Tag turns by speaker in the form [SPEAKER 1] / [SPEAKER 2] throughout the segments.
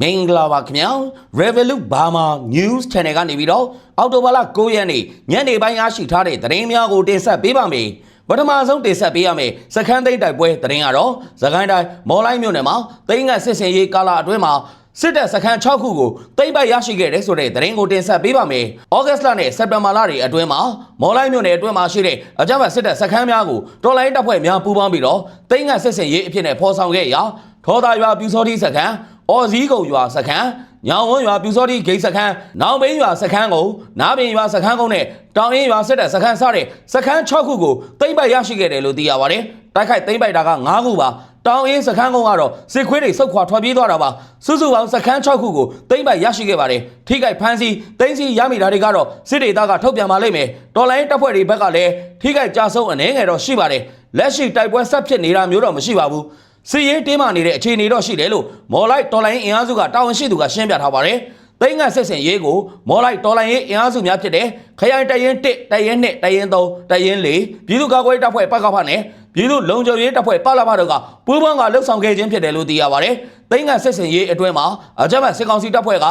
[SPEAKER 1] မင်္ဂလာပါခင်ဗျာ Revolut Burma News Channel ကနေပြီးတော့အောက်တိုဘာလ9ရက်နေ့ညနေပိုင်းရရှိထားတဲ့သတင်းများကိုတင်ဆက်ပေးပါမယ်ပထမဆုံးတင်ဆက်ပေးရမယ်စခန်းသိမ်းတိုက်ပွဲသတင်းကတော့သခိုင်းတိုင်းမော်လိုက်မြို့နယ်မှာသိန်းကစစ်စင်ရေးကာလအတွင်းမှာစစ်တပ်စခန်း6ခုကိုသိမ်းပိုက်ရရှိခဲ့တဲ့ဆိုတဲ့သတင်းကိုတင်ဆက်ပေးပါမယ်။ဩဂတ်စ်လနဲ့စက်တင်ဘာလတွေအတွင်းမှာမော်လိုက်မြို့နယ်အတွင်းမှာရှိတဲ့အကြမ်းဖက်စစ်တပ်စခန်းများကိုတော်လိုင်းတပ်ဖွဲ့များပူးပေါင်းပြီးတော့သိန်းကစစ်စင်ရေးအဖြစ်နဲ့ဖော်ဆောင်ခဲ့ရာထောသားရွာပြူစောတိစခန်း အော်စည်းကုံရွာစခန်းညောင်ဝန်းရွာပြူစောတိဂိတ်စခန်းနောင်ဘင်းရွာစခန်းကိုနားပင်ရွာစခန်းကုန်းနဲ့တောင်ရင်ရွာစစ်တပ်စခန်းစတဲ့စခန်း6ခုကိုသိမ်းပိုက်ရရှိခဲ့တယ်လို့သိရပါတယ်။တိုက်ခိုက်သိမ်းပိုက်တာက9ခုပါ။တောင်ရင်စခန်းကုန်းကတော့စစ်ခွေးတွေစုတ်ခွာထွက်ပြေးသွားတာပါ။စုစုပေါင်းစခန်း6ခုကိုသိမ်းပိုက်ရရှိခဲ့ပါတယ်။ထိခိုက်ဖမ်းဆီးသိမ်းဆီးရမိတာတွေကတော့စစ်ဒေသကထုတ်ပြန်ပါလိမ့်မယ်။တော်လိုင်းတပ်ဖွဲ့တွေဘက်ကလည်းထိခိုက်ကြဆုံးအနေငယ်တော့ရှိပါတယ်။လက်ရှိတိုက်ပွဲဆက်ဖြစ်နေတာမျိုးတော့မရှိပါဘူး။ စီရေးတင်းမာနေတဲ့အခြေအနေတော့ရှိတယ်လို့မော်လိုက်တော်လိုင်းအင်အားစုကတာဝန်ရှိသူကရှင်းပြထားပါတယ်။သိန်းကဆက်စင်ရေးကိုမော်လိုက်တော်လိုင်းရေးအင်အားစုများဖြစ်တဲ့ခရိုင်တရင်1တရင်2တရင်3တရင်4ပြည်သူ့ကာကွယ်ရေးတပ်ဖွဲ့ပကဖနဲ့ပြည်သူ့လုံခြုံရေးတပ်ဖွဲ့ပလဖတို့ကပူးပေါင်းကလှုပ်ဆောင်ခဲ့ခြင်းဖြစ်တယ်လို့သိရပါတယ်။သိန်းကဆက်စင်ရေးအတွင်းမှာအကြမ်းဖက်စစ်ကောင်စီတပ်ဖွဲ့က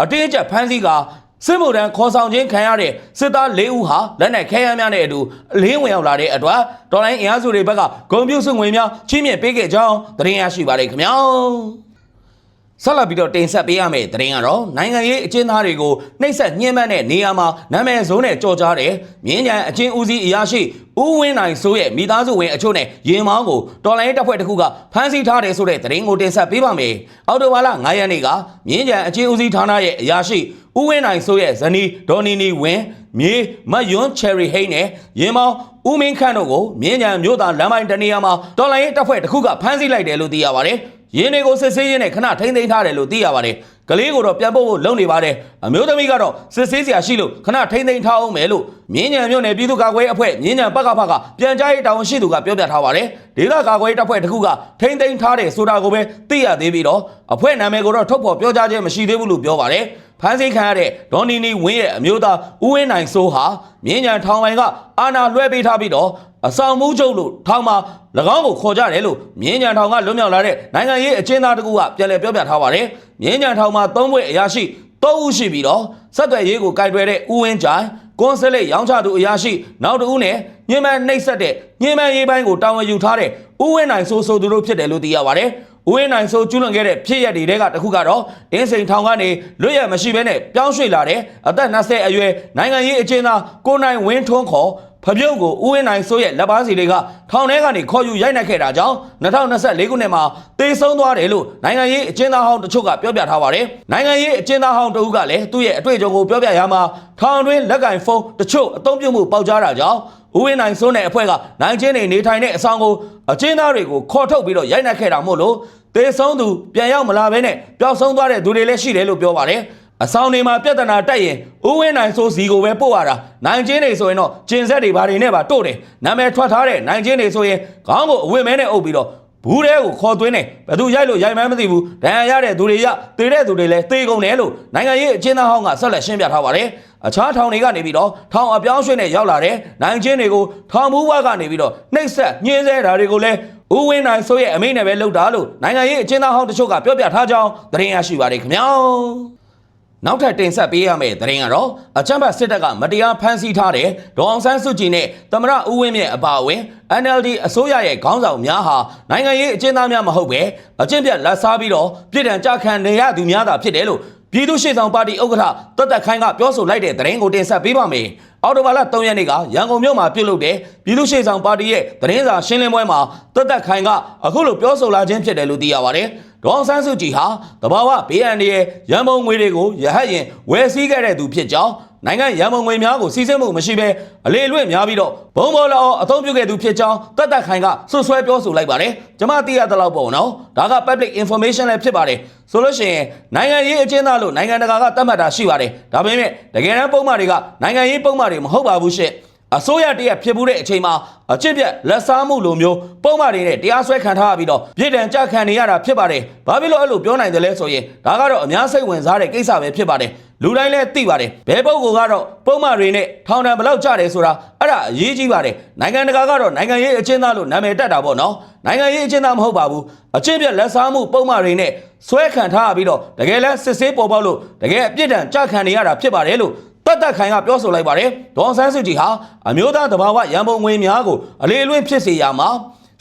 [SPEAKER 1] အတင်းအကျပ်ဖမ်းဆီးက စစ်မှုထမ်းခေါ်ဆောင်ခြင်းခံရတဲ့စစ်သား၄ဦးဟာလက်နက်ခဲယမ်းများနဲ့အတူအလင်းဝင်ရောက်လာတဲ့အတွက်တော်လိုင်းအင်အားစုတွေဘက်ကဂုံပြုစုငွေများချင်းမြင့်ပေးခဲ့ကြောင်းသတင်းရရှိပါတယ်ခင်ဗျာဆက်လက်ပြီးတော့တင်ဆက်ပေးရမယ့်သတင်းကတော့နိုင်ငံရေးအကျဉ်းသားတွေကိုနှိပ်စက်ညှဉ်းပန်းတဲ့နေရာမှာနာမည်ဆိုးနဲ့ကြော်ကြားတဲ့မြင်းကြံအကျဉ်းဦးစီးအရာရှိဦးဝင်းနိုင်ဆိုရဲ့မိသားစုဝင်အချို့နဲ့ရင်မောင်းကိုတော်လိုင်းတပ်ဖွဲ့တစ်ခုကဖမ်းဆီးထားတယ်ဆိုတဲ့သတင်းကိုတင်ဆက်ပေးပါမယ်။အော်တိုဘာလ9ရက်နေ့ကမြင်းကြံအကျဉ်းဦးစီးဌာနရဲ့အရာရှိ ဦးဝင်းနိုင်ဆိုရဲ့ဇနီးဒေါ်နီနီဝင်းမြေမတ်ယွန်းချယ်ရီဟိန်းနဲ့ရင်မောင်းဦးမင်းခန့်တို့ကိုမြင်းကြံမြို့သားလမ်းပိုင်းတနေရာမှာတော်လိုင်းတပ်ဖွဲ့တစ်ခုကဖမ်းဆီးလိုက်တယ်လို့သိရပါတယ်။ရင်းတွေကိုစစ်ဆေးရင်းနဲ့ခဏထိမ့်သိမ်းထားတယ်လို့သိရပါတယ်။ကလေးကိုတော့ပြန်ပို့ဖို့လုပ်နေပါတယ်။အမျိုးသမီးကတော့စစ်ဆေးစရာရှိလို့ခဏထိမ့်သိမ်းထားအောင်မယ်လို့မြင်းညံမြို့နယ်ပြည်သူ့ကာကွယ်ရေးအဖွဲ့မြင်းညံဘက်ကဖကပြန်ကြားရေးတာဝန်ရှိသူကပြောပြထားပါတယ်။ဒေသကာကွယ်ရေးတပ်ဖွဲ့တစ်ခုကထိမ့်သိမ်းထားတယ်ဆိုတာကိုပဲသိရသေးပြီးတော့အဖွဲ့နာမည်ကိုတော့ထုတ်ဖော်ပြောကြားခြင်းမရှိသေးဘူးလို့ပြောပါတယ်။ ဖမ်းဆီးခံရတဲ့ဒေါ်နီနီဝင်းရဲ့အမျိုးသားဦးဝင်းနိုင်စိုးဟာမြင်းညံထောင်ပိုင်းကအာဏာလွှဲပေးထားပြီးတော့အဆောင်မှုချုပ်လို့ထောင်မှာ၎င်းကိုခေါ်ကြတယ်လို့မြင်းညံထောင်ကလွတ်မြောက်လာတဲ့နိုင်ငံရေးအကျဉ်းသားတကူကပြန်လည်ပြောပြထားပါတယ်။မြင်းညံထောင်မှာသုံးဘွဲ့အရာရှိ၃ဦးရှိပြီးတော့ဆက်သွယ်ရေးကိုကြိုက်တွယ်တဲ့ဦးဝင်းကြိုင်ကွန်ဆယ်လက်ရောင်းချသူအရာရှိနောက်တစ်ဦးနဲ့ညင်မန်နှိပ်ဆက်တဲ့ညင်မန်ရေးပိုင်းကိုတာဝန်ယူထားတဲ့ဦးဝင်းနိုင်ဆိုဆိုသူတို့ဖြစ်တယ်လို့သိရပါတယ်။ ဦးဝင်းနိုင်ဆိုကျူးလွန်ခဲ့တဲ့ဖြစ်ရက်တွေတဲကတစ်ခုကတော့အင်းစိန်ထောင်ကနေလွတ်ရမရှိဘဲနဲ့ပြောင်းရွှေ့လာတဲ့အသက်20အရွယ်နိုင်ငံရေးအကျဉ်းသားကိုနိုင်ဝင်းထွန်းခေါ်ဖပြုတ်ကိုဦးဝင်းနိုင်စိုးရဲ့လက်ပါစီတွေကထောင်ထဲကနေခေါ်ယူရိုက်နှက်ခဲ့တာကြောင့်2024ခုနှစ်မှာတေဆုံးသွားတယ်လို့နိုင်ငံရေးအကျဉ်းသားဟောင်းတချို့ကပြောပြထားပါတယ်။နိုင်ငံရေးအကျဉ်းသားဟောင်းတဦးကလည်းသူ့ရဲ့အတွေ့အကြုံကိုပြောပြရမှာထောင်တွင်းလက်ကင်ဖုန်းတချို့အသုံးပြုမှုပေါက်ကြားတာကြောင့် ဦးဝင်းနိုင်စိုးတဲ့အဖွဲ့ကနိုင်ချင်းနေနေထိုင်တဲ့အဆောင်ကိုအကျဉ်းသားတွေကိုခေါ်ထုတ်ပြီးတော့ရိုက်နှက်ခဲ့တာမို့လို့တေဆုံးသူပြန်ရောက်မလာဘဲနဲ့ပျောက်ဆုံးသွားတဲ့သူတွေလည်းရှိတယ်လို့ပြောပါတယ်။အဆောင်တွေမှာပြဿနာတက်ရင်ဦးဝင်းနိုင်ဆိုစီကိုပဲပို့ရတာနိုင်ချင်းတွေဆိုရင်တော့ကျင်ဆက်တွေဘာတွေနဲ့ပါတို့တယ်နာမည်ထွက်ထားတဲ့နိုင်ချင်းတွေဆိုရင်ခေါင်းကိုအဝတ်မဲနဲ့အုပ်ပြီးတော့ ဘူးတဲကိုခေါ်သွင်းတယ်ဘယ်သူရိုက်လို့ရိုက်မှန်းမသိဘူးဒဏ်ရာရတဲ့သူတွေရတေတဲ့သူတွေလည်းသေကုန်တယ်လို့နိုင်ငံရေးအကျဉ်းသားဟောင်းကဆက်လက်ရှင်းပြထားပါတယ်အခြားထောင်တွေကနေပြီးတော့ထောင်အပြောင်းရွှေ့နဲ့ရောက်လာတဲ့နိုင်ချင်းတွေကိုထောင်မူးဘကနေပြီးတော့နှိပ်စက်ညှင်းဆဲတာတွေကိုလည်းဦးဝင်းနိုင်ဆိုရဲ့အမိနဲ့ပဲလုပ်တာလို့နိုင်ငံရေးအကျဉ်းသားဟောင်းတချို့ကပြောပြထားကြောင်းသတင်းရရှိပါတယ်ခင်ဗျာ နောက်ထပ်တင်ဆက်ပေးရမယ့်သတင်းကတော့အချမ်းဘတ်စစ်တပ်ကမတရားဖမ်းဆီးထားတဲ့ဒေါအောင်ဆန်းစုကြည်နဲ့သမရဦးဝင်းမြင့်အပါအဝင် NLD အစိုးရရဲ့ခေါင်းဆောင်များဟာနိုင်ငံရေးအကျဉ်းသားများမဟုတ်ပဲအကျင့်ပြတ်လက်စားပြီးတော့ပြည်ထံကြခံနေရသူများသာဖြစ်တယ်လို့ပြည်သူ့ရှေ့ဆောင်ပါတီဥက္ကဋ္ဌတက်တက်ခိုင်းကပြောဆိုလိုက်တဲ့သတင်းကိုတင်ဆက်ပေးပါမယ်။အော်တိုဘာလ3ရက်နေ့ကရန်ကုန်မြို့မှာပြုလုပ်တဲ့ပြည်သူ့ရှေ့ဆောင်ပါတီရဲ့သတင်းစာရှင်းလင်းပွဲမှာတက်တက်ခိုင်ကအခုလိုပြောဆိုလာခြင်းဖြစ်တယ်လို့သိရပါတယ်။ ဒေါအောင်ဆန်းစုကြည်ဟာတဘာဝဘေးအန္တရာယ်ရန်ပုံငွေတွေကိုရဟတ်ရင်ဝယ်စည်းခဲ့တဲ့သူဖြစ်ကြောင်းနိုင်ငံရန်ပုံငွေများကိုစီးဆင်းမှုမရှိဘဲအလေအလွင့်များပြီးတော့ဘုံဘော်လောအသုံးပြုခဲ့သူဖြစ်ကြောင်းတက်တက်ခိုင်ကဆွဆွဲပြောဆိုလိုက်ပါတယ်။ကျွန်မသိရတဲ့လောက်ပေါ့နော်။ဒါက public information လည်းဖြစ်ပါတယ်။ဆိုလို့ရှိရင်နိုင်ငံရေးအကျဉ်းသားလို့နိုင်ငံတကာကသတ်မှတ်တာရှိပါတယ်။ဒါပေမဲ့တကယ်တမ်းပုံမှန်တွေကနိုင်ငံရေးပုံမှန်တွေမဟုတ်ပါဘူးရှင့်။ အစိုးရတရက်ဖြစ်မှုတဲ့အချိန်မှာအချစ်ပြက်လက်စားမှုလိုမျိုးပုံမှန်တွေနဲ့တရားစွဲခံထားရပြီးတော့ပြည်တံကြခံနေရတာဖြစ်ပါတယ်။ဘာဖြစ်လို့အဲ့လိုပြောနိုင်တယ်လဲဆိုရင်ဒါကတော့အများစိတ်ဝင်စားတဲ့ကိစ္စပဲဖြစ်ပါတယ်။လူတိုင်းလည်းသိပါတယ်ဘယ်ပုဂ္ဂိုလ်ကတော့ပုံမှန်တွေနဲ့ထောင်ဒဏ်ဘယ်လောက်ကြတယ်ဆိုတာအဲ့ဒါအရေးကြီးပါတယ်နိုင်ငံတကာကတော့နိုင်ငံရေးအကျဉ်းသားလို့နာမည်တက်တာပေါ့နော်နိုင်ငံရေးအကျဉ်းသားမဟုတ်ပါဘူးအကျင့်ပြက်လက်စားမှုပုံမှန်တွေနဲ့ဆွဲခံထားရပြီးတော့တကယ်လဲစစ်ဆေးပေါ်ပေါက်လို့တကယ်အပြစ်ဒဏ်ကြခံနေရတာဖြစ်ပါတယ်လို့ တတ်တတ်ခိုင်ကပြောဆိုလိုက်ပါတယ်ဒေါ်အောင်ဆန်းစုကြည်ဟာအမျိုးသားတဘာဝရန်ပုံငွေများကိုအလေးအလွင့်ဖြစ်စေရမှာ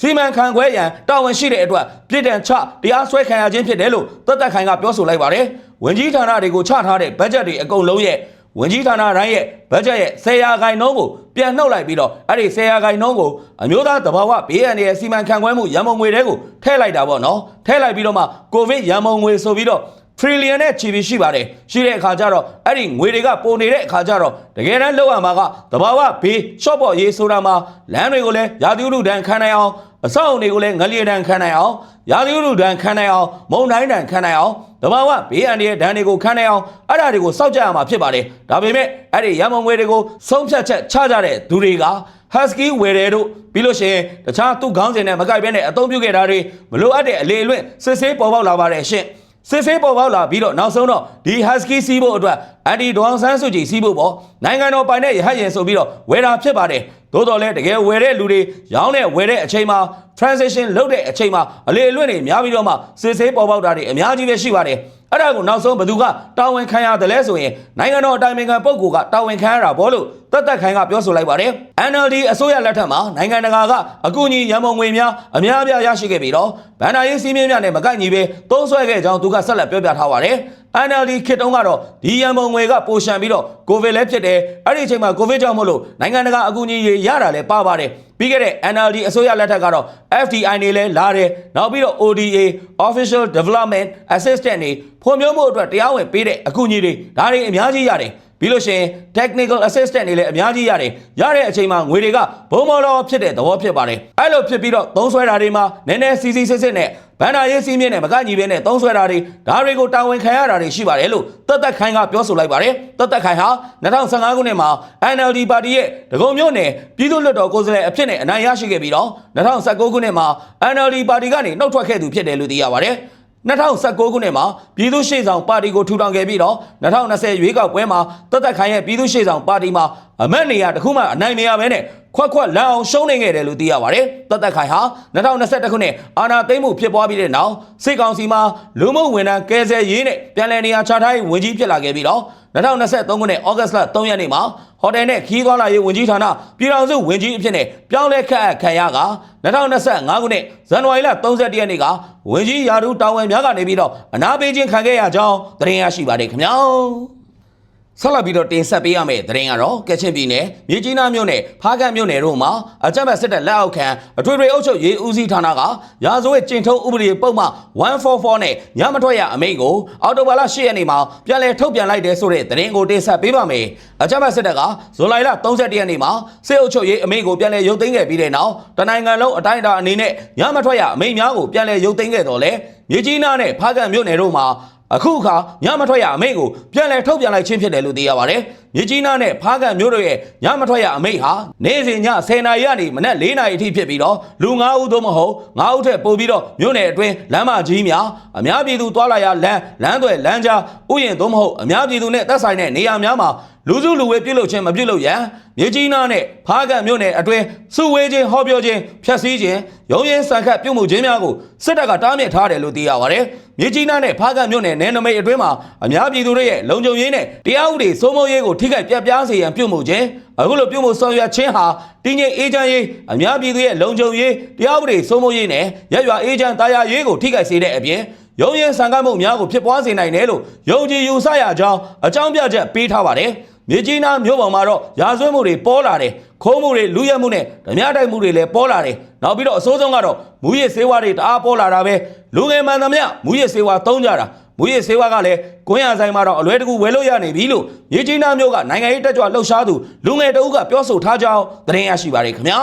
[SPEAKER 1] စီမံခန့်ခွဲရန်တာဝန်ရှိတဲ့အတွက်ပြည်တံချတရားစွဲခံရခြင်းဖြစ်တယ်လို့တတ်တတ်ခိုင်ကပြောဆိုလိုက်ပါတယ်ဝင်ကြီးဌာနတွေကိုချထားတဲ့ဘတ်ဂျက်တွေအကုန်လုံးရဲ့ဝင်ကြီးဌာနတိုင်းရဲ့ဘတ်ဂျက်ရဲ့10ရာခိုင်နှုန်းကိုပြန်နှုတ်လိုက်ပြီးတော့အဲ့ဒီ10ရာခိုင်နှုန်းကိုအမျိုးသားတဘာဝဘေးအန္တရာယ်စီမံခန့်ခွဲမှုရန်ပုံငွေတွေကိုထည့်လိုက်တာပေါ့နော်ထည့်လိုက်ပြီးတော့မှကိုဗစ်ရန်ပုံငွေဆိုပြီးတော့ trillion နဲ့ချီပြီးရှိပါတယ်ရှိတဲ့အခါကျတော့အဲ့ဒီငွေတွေကပုံနေတဲ့အခါကျတော့တကယ်တမ်းလောက်ရမှာကတဘာဝဘေး short ပေါ်ရေးဆိုတာမှာလမ်းတွေကိုလည်းရာသီဥတုဒဏ်ခံနိုင်အောင်အဆောက်အုံတွေကိုလည်းငလျင်ဒဏ်ခံနိုင်အောင်ရာသီဥတုဒဏ်ခံနိုင်အောင်မုန်တိုင်းဒဏ်ခံနိုင်အောင်တဘာဝဘေးအန္တရာယ်ဒဏ်တွေကိုခံနိုင်အောင်အဲ့ဒါတွေကိုစောင့်ကြရမှာဖြစ်ပါတယ်ဒါပေမဲ့အဲ့ဒီရမုံငွေတွေကိုဆုံးဖြတ်ချက်ချကြတဲ့သူတွေက husky ဝယ်တယ်တို့ပြီးလို့ရှိရင်တခြားသူ့ခေါင်းစဉ်နဲ့မကိုက်ဘဲနဲ့အသုံးပြုခဲ့တာတွေမလိုအပ်တဲ့အလေအလွင့်စစ်ဆေးပေါ်ပေါက်လာပါတယ်ရှင့် စစ်ဆေးပေါ်ပေါက်လာပြီးတော့နောက်ဆုံးတော့ဒီ husky စီးဖို့အတွက်အန်တီဒေါန်ဆန်းစုကြည်စီးဖို့ပေါ့နိုင်ငံတော်ပိုင်တဲ့ရဟတ်ရင်ဆိုပြီးတော့ဝယ်တာဖြစ်ပါတယ်သို့တော်လည်းတကယ်ဝယ်တဲ့လူတွေရောင်းတဲ့ဝယ်တဲ့အချိန်မှာ transition လုပ်တဲ့အချိန်မှာအလေအလွင့်တွေများပြီးတော့မှစစ်ဆေးပေါ်ပေါက်တာတွေအများကြီးပဲရှိပါတယ်အဲ့ဒါကိုနောက်ဆုံးဘယ်သူကတာဝန်ခံရတယ်လဲဆိုရင်နိုင်ငံတော်အတိုင်ပင်ခံပုဂ္ဂိုလ်ကတာဝန်ခံရတာဘောလို့ တတ်တတ်ခိုင်ကပြောဆိုလိုက်ပါတယ် NLD အစိုးရလက်ထက်မှာနိုင်ငံတကာကအကူအညီရန်ပုံငွေများအများအပြားရရှိခဲ့ပြီးတော့ဗန္ဒာရေးစည်းမျဉ်းများနဲ့မကိုက်ညီပဲသုံးဆွဲခဲ့ကြောင်းသူကဆက်လက်ပြောပြထားပါတယ် NLD ခေတ်တုန်းကတော့ဒီရန်ပုံငွေကပိုရှန်ပြီးတော့ကိုဗစ်လည်းဖြစ်တယ်အဲ့ဒီအချိန်မှာကိုဗစ်ကြောင့်မို့လို့နိုင်ငံတကာအကူအညီတွေရတာလည်းပါပါတယ်ပြီးခဲ့တဲ့ NLD အစိုးရလက်ထက်ကတော့ FDI နေလဲလာတယ်နောက်ပြီးတော့ ODA Official Development Assistant တွေဖွံ့ဖြိုးမှုအတွက်တရားဝင်ပေးတဲ့အကူအညီတွေဒါတွေအများကြီးရတယ် ပြီးလို့ရှိရင် technical assistant တွေလည်းအများကြီးရတယ်ရတဲ့အချိန်မှာငွေတွေကဘုံမော်တော်ဖြစ်တဲ့သဘောဖြစ်ပါတယ်အဲ့လိုဖြစ်ပြီးတော့သုံးဆွဲတာတွေမှာနည်းနည်းစီစီစစ်စစ်နဲ့ဗန္ဒာရေးစီးမြင့်နဲ့မကညီပဲနဲ့သုံးဆွဲတာတွေဒါတွေကိုတာဝန်ခံရတာတွေရှိပါတယ်လို့တတ်သက်ခိုင်ကပြောဆိုလိုက်ပါတယ်တတ်သက်ခိုင်ဟာ2015ခုနှစ်မှာ NLD ပါတီရဲ့ဒဂုံမြို့နယ်ပြည်သူ့လွှတ်တော်ကိုယ်စားလှယ်အဖြစ်နဲ့အနိုင်ရရှိခဲ့ပြီးတော့2019ခုနှစ်မှာ NLD ပါတီကနေနှုတ်ထွက်ခဲ့သူဖြစ်တယ်လို့သိရပါတယ် 2019ခုနှစ်မှာပြည်သူ့ရှေ့ဆောင်ပါတီကိုထူထောင်ခဲ့ပြီးတော့2020ရွေးကောက်ပွဲမှာတသက်ခိုင်ရဲ့ပြည်သူ့ရှေ့ဆောင်ပါတီမှာအမတ်နေရာတစ်ခုမှအနိုင်မရဘဲနဲ့ခွက်ခွက်လန်အောင်ရှုံးနေခဲ့တယ်လို့သိရပါတယ်။တသက်ခိုင်ဟာ2021ခုနှစ်အာဏာသိမ်းမှုဖြစ်ပွားပြီးတဲ့နောက်စစ်ကောင်စီမှာလူမှုဝန်ထမ်းကယ်ဆယ်ရေးနဲ့ပြည်내နေရာချထားရေးဝန်ကြီးဖြစ်လာခဲ့ပြီးတော့2023ခုနှစ်ဩဂတ်စ်လ3ရက်နေ့မှာဟိုတယ်နဲ့ခီးသွားလာရေးဝန်ကြီးဌာနပြည်ထောင်စုဝန်ကြီးအဖြစ်နဲ့ပြောင်းလဲခန့်အပ်ခံရက2025ခုနှစ်ဇန်နဝါရီလ31ရက်နေ့ကဝန်ကြီးရာထူးတာဝန်များကနေပြီးတော့အနာပေးခြင်းခံခဲ့ရကြောင်းသတင်းရရှိပါတယ်ခင်ဗျာ ဆက်လက်ပြီးတော့တင်ဆက်ပေးရမယ့်သတင်းကတော့ကချင်ပြည်နယ်မြေကြီးနားမြို့နယ်ဖားကန့်မြို့နယ်တို့မှာအကြမ်းဖက်စစ်တပ်လက်အောက်ခံအထွေထွေအုပ်ချုပ်ရေးဦးစီးဌာနကရာဇဝတ်ကျင့်ထုံးဥပဒေပုံမှန်144နဲ့ညမထွက်ရအမိန့်ကိုအော်တိုဘာလ10ရက်နေ့မှာပြန်လည်ထုတ်ပြန်လိုက်တဲ့ဆိုတဲ့သတင်းကိုတင်ဆက်ပေးပါမယ်။အကြမ်းဖက်စစ်တပ်ကဇူလိုင်လ31ရက်နေ့မှာစစ်အုပ်ချုပ်ရေးအမိန့်ကိုပြန်လည်ရုပ်သိမ်းခဲ့ပြီးတဲ့နောက်တနိုင်ငံလုံးအတိုင်းအတာအနေနဲ့ညမထွက်ရအမိန့်များကိုပြန်လည်ရုပ်သိမ်းခဲ့တော့လေမြေကြီးနားနဲ့ဖားကန့်မြို့နယ်တို့မှာ အခုအခါညမထွက်ရအမိန့်ကိုပြန်လည်ထုတ်ပြန်လိုက်ခြင်းဖြစ်တယ်လို့သိရပါတယ်။မြကြီးနားနဲ့ဖားကန့်မြို့တို့ရဲ့ညမထွက်ရအမိန့်ဟာနေ့စဉ်ည10နာရီကနေမနက်4နာရီအထိဖြစ်ပြီးတော့လူ9ဦးသို့မဟုတ်9ဦးထက်ပိုပြီးတော့မြို့နယ်အတွင်းလမ်းမကြီးများအများပြည်သူသွားလာရလမ်းလမ်းတွေလမ်းကြားဥယျာဉ်သို့မဟုတ်အများပြည်သူနဲ့သက်ဆိုင်တဲ့နေရာများမှာ လူစုလူဝေးပြုလုပ်ခြင်းမပြုလုပ်ရန်မြေကြီးနားနဲ့ဖားကန့်မြို့နယ်အတွင်းစုဝေးခြင်းဟောပြောခြင်းဖျက်ဆီးခြင်းရုံးရင်ဆန်ခတ်ပြုမှုခြင်းများကိုစစ်တပ်ကတားမြစ်ထားတယ်လို့သိရပါတယ်။မြေကြီးနားနဲ့ဖားကန့်မြို့နယ်နယ်နမိတ်အတွင်းမှာအများပြည်သူတွေရဲ့လုံခြုံရေးနဲ့တရားဥပဒေစိုးမိုးရေးကိုထိခိုက်ပြပြားစေရန်ပြုမှုခြင်းအခုလိုပြုမှုဆောင်ရွက်ခြင်းဟာတည်ငြိမ်အေးချမ်းရေးအများပြည်သူရဲ့လုံခြုံရေးတရားဥပဒေစိုးမိုးရေးနဲ့ရက်ရွာအေးချမ်းတရားရေးကိုထိခိုက်စေတဲ့အပြင်ရုံးရင်ဆန်ခတ်မှုများကိုဖြစ်ပွားစေနိုင်တယ်လို့ယုံကြည်ယူဆရကြောင်းအကြောင်းပြချက်ပေးထားပါတယ်။ မြေကြီးနားမြို့ပေါ်မှာတော့ရာဇဝတ်မှုတွေပေါ်လာတယ်ခိုးမှုတွေလူရက်မှုနဲ့ဓမြတိုက်မှုတွေလည်းပေါ်လာတယ်နောက်ပြီးတော့အစိုးဆုံးကတော့မူရစ်ဆေးဝါးတွေတအားပေါ်လာတာပဲလူငယ်မှန်သမျှမူရစ်ဆေးဝါးသုံးကြတာမူရစ်ဆေးဝါးကလည်းကွင်းရဆိုင်မှာတော့အလွဲတကူဝယ်လို့ရနေပြီလို့မြေကြီးနားမြို့ကနိုင်ငံရေးတက်ကြွလှုပ်ရှားသူလူငယ်တအုပ်ကပြောဆိုထားကြောင်းသတင်းရရှိပါတယ်ခင်ဗျာ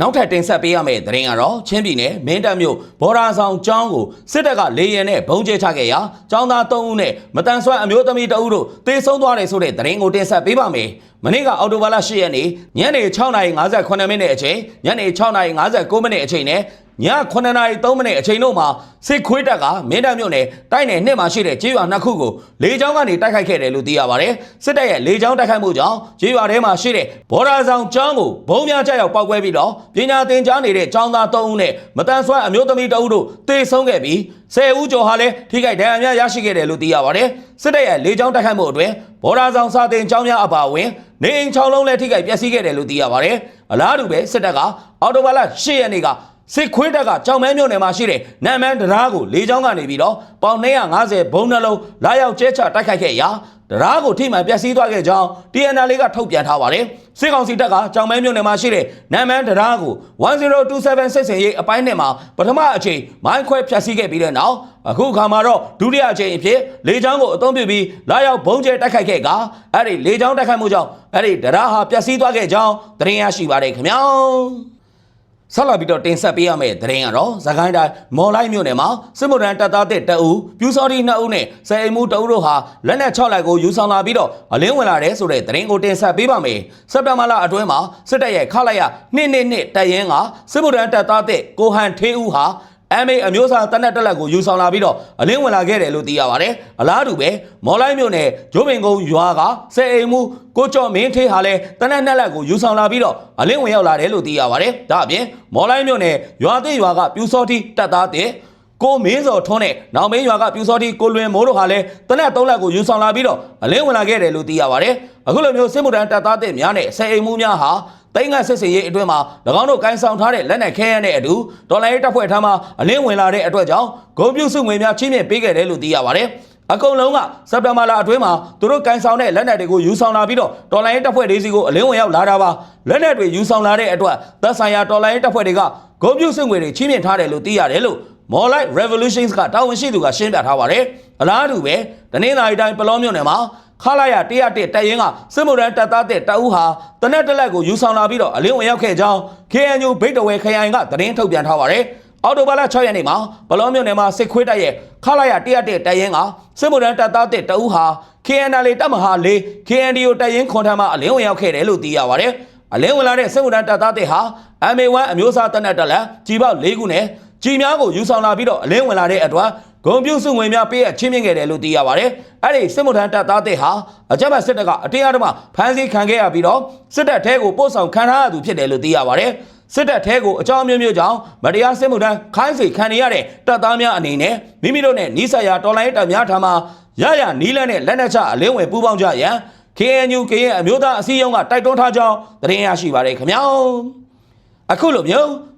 [SPEAKER 1] နောက်ထပ်တင်ဆက်ပေးရမယ့်သတင်းကတော့ချင်းပြည်နယ်မင်းတပ်မြို့ဘော်ဒါဆောင်ကျောင်းကိုစစ်တပ်ကလေရင်နဲ့ဘုံကျဲချခဲ့ရာကျောင်းသား3ဦးနဲ့မတန်ဆွမ်းအမျိုးသမီး2ဦးတို့တေဆုံးသွားတယ်ဆိုတဲ့သတင်းကိုတင်ဆက်ပေးပါမယ်။မနေ့ကအော်တိုဘာလ10ရက်နေ့ညနေ6:58မိနစ်အချိန်ညနေ6:59မိနစ်အချိန်နဲ့ည 9နာရီ3မိနစ်အချိန်တို့မှာစစ်ခွေးတပ်ကမင်းတပ်မြို့နယ်တိုက်နယ်နှစ်မှာရှိတဲ့ကျေးရွာနှစ်ခုကိုလေကြောင်းကနေတိုက်ခိုက်ခဲ့တယ်လို့သိရပါတယ်စစ်တပ်ရဲ့လေကြောင်းတိုက်ခိုက်မှုကြောင့်ကျေးရွာထဲမှာရှိတဲ့ဘော်ဒါဆောင်ကျောင်းကိုဘုံများကြောက်ရောက်ပောက်ကွဲပြီးတော့ပညာသင်ကြားနေတဲ့ကျောင်းသား3ဦးနဲ့မတန်ဆွမ်းအမျိုးသမီး2ဦးတို့တေဆုံးခဲ့ပြီး10ဦးကျော်ဟာလည်းထိခိုက်ဒဏ်ရာများရရှိခဲ့တယ်လို့သိရပါတယ်စစ်တပ်ရဲ့လေကြောင်းတိုက်ခိုက်မှုအတွင်းဘော်ဒါဆောင်စာတင်ကျောင်းများအပါအဝင်နေအိမ်6လုံးလည်းထိခိုက်ပျက်စီးခဲ့တယ်လို့သိရပါတယ်အလားတူပဲစစ်တပ်ကအော်တိုဘာလ10ရက်နေ့က စစ်ခွေးတက်ကကြောင်မဲမြို့နယ်မှာရှိတဲ့နမ်မန်းတရားကိုလေကြောင်းကနေပြီးတော့ပေါင်250ဘုံနှလုံးလာရောက်ကျဲချတိုက်ခိုက်ခဲ့ရာတရားကိုထိမှန်ပျက်စီးသွားခဲ့ကြောင်း TNL ကထုတ်ပြန်ထားပါတယ်စစ်ကောင်စီတပ်ကကြောင်မဲမြို့နယ်မှာရှိတဲ့နမ်မန်းတရားကို1027စစ်စင်ရေးအပိုင်းနဲ့မှာပထမအချိန်မိုင်းခွဲဖျက်ဆီးခဲ့ပြီးတဲ့နောက်အခုခါမှာတော့ဒုတိယအချိန်အဖြစ်လေကြောင်းကိုအသုံးပြုပြီးလာရောက်ဘုံကျဲတိုက်ခိုက်ခဲ့ကအဲ့ဒီလေကြောင်းတိုက်ခိုက်မှုကြောင့်အဲ့ဒီတရားဟာပျက်စီးသွားခဲ့ကြောင်းသတင်းရရှိပါတယ်ခင်ဗျာ ဆက်လာပြီးတော့တင်ဆက်ပေးရမယ့်သတင်းကတော့သခိုင်းတိုင်းမော်လိုက်မြို့နယ်မှာစစ်မှုထမ်းတပ်သားတစ်တအူပြူစော်ဒီ2ဦးနဲ့ဆယ်အိမ်မှု2ဦးတို့ဟာလက်နက်6လိုက်ကိုယူဆောင်လာပြီးတော့အလင်းဝင်လာတဲ့ဆိုတဲ့သတင်းကိုတင်ဆက်ပေးပါမယ်။စက်တဘာလအတွင်းမှာစစ်တပ်ရဲ့ခလိုက်ရ2နှစ်နှစ်တပ်ရင်းကစစ်မှုထမ်းတပ်သားတစ်ကိုဟန်ထေးဦးဟာ MA အမျိုးအစားတနက်တက်လက်ကိုယူဆောင်လာပြီးတော့အလင်းဝင်လာခဲ့တယ်လို့သိရပါတယ်။အလားတူပဲမော်လိုက်မြို့နယ်ဂျိုးပင်ကုန်းရွာကဆယ်အိမ်မှုကိုကျော်မင်းထေးဟာလည်းတနက်နဲ့လက်ကိုယူဆောင်လာပြီးတော့အလင်းဝင်ရောက်လာတယ်လို့သိရပါတယ်။ဒါအပြင်မော်လိုက်မြို့နယ်ရွာသိရွာကပြူစောတိတက်သားတဲ့ကိုမင်းစော်ထွန်းနဲ့နောင်မင်းရွာကပြူစောတိကိုလွင်မိုးတို့ဟာလည်းတနက်သုံးလက်ကိုယူဆောင်လာပြီးတော့အလင်းဝင်လာခဲ့တယ်လို့သိရပါတယ်။အခုလိုမျိုးစစ်မှုထမ်းတပ်သားတဲ့များနဲ့ဆယ်အိမ်မှုများဟာ တိုင်းကစစ်စင်ရေးအတွင်းမှာ၎င်းတို့ကန်ဆောင်ထားတဲ့လက်နက်ခဲယမ်းတဲ့အတူဒေါ်လာရေးတပ်ဖွဲ့ထမ်းမှာအလင်းဝင်လာတဲ့အတွက်ကြောင့်ဂုံပြုစုငွေများချင်းမြင့်ပေးခဲ့တယ်လို့သိရပါတယ်။အကုန်လုံးကစက်တဘာလအတွင်းမှာသူတို့ကန်ဆောင်တဲ့လက်နက်တွေကိုယူဆောင်လာပြီးတော့တော်လိုင်းတပ်ဖွဲ့တွေစီကိုအလင်းဝင်ရောက်လာတာပါလက်နက်တွေယူဆောင်လာတဲ့အတွက်သက်ဆိုင်ရာတော်လိုင်းတပ်ဖွဲ့တွေကဂုံပြုစုငွေတွေချင်းမြင့်ထားတယ်လို့သိရတယ်လို့ More Light Revolutions ကတာဝန်ရှိသူကရှင်းပြထားပါတယ်။အလားတူပဲတနင်္လာရီတိုင်းပလောမြို့နယ်မှာ ခလာရ101တပ်ရင်းကစစ်မှုထမ်းတပ်သားတဲ့တအူးဟာတနက်တက်လက်ကိုယူဆောင်လာပြီးတော့အလင်းဝင်ရောက်ခဲ့ကြောင်း KNU ဘိတ်တဝဲခရိုင်ကသတင်းထုတ်ပြန်ထားပါတယ်။အော်တိုဘာလ6ရက်နေ့မှာပလောမြို့နယ်မှာစစ်ခွေးတပ်ရဲ့ခလာရ101တပ်ရင်းကစစ်မှုထမ်းတပ်သားတဲ့တအူးဟာ KNL တပ်မဟာ၄ KNDO တပ်ရင်းခွန်ထမ်းမှာအလင်းဝင်ရောက်ခဲ့တယ်လို့သိရပါတယ်။အလင်းဝင်လာတဲ့စစ်မှုထမ်းတပ်သားတဲ့ဟာ MA1 အမျိုးအစားတနက်တက်လက်ကြီးပေါက်၄ခုနဲ့ကြီးများကိုယူဆောင်လာပြီးတော့အလင်းဝင်လာတဲ့အတွက် ဂုံပြုစုငွေများပေးအချင်းမြင့်ခဲ့တယ်လို့သိရပါတယ်။အဲ့ဒီစစ်မှုထမ်းတပ်သားတဲ့ဟာအကြမ်းဖက်စစ်တပ်ကအတင်းအဓမ္မဖမ်းဆီးခံခဲ့ရပြီးတော့စစ်တပ်ထဲကိုပို့ဆောင်ခံထားရသူဖြစ်တယ်လို့သိရပါတယ်။စစ်တပ်ထဲကိုအကြောင်းမျိုးမျိုးကြောင့်မတရားစစ်မှုထမ်းခိုင်းစေခံနေရတဲ့တပ်သားများအနေနဲ့မိမိတို့နဲ့နီးစပ်ရာတော်လိုင်းတပ်များထံမှရရနီးလန်းနဲ့လက်နက်ချအလင်းဝင်ပူးပေါင်းကြရန် KNU ကရင်အမျိုးသားအစည်းအရုံးကတိုက်တွန်းထားကြောင်းသတင်းရရှိပါတယ်ခင်ဗျာ။အခုလိုမျိုး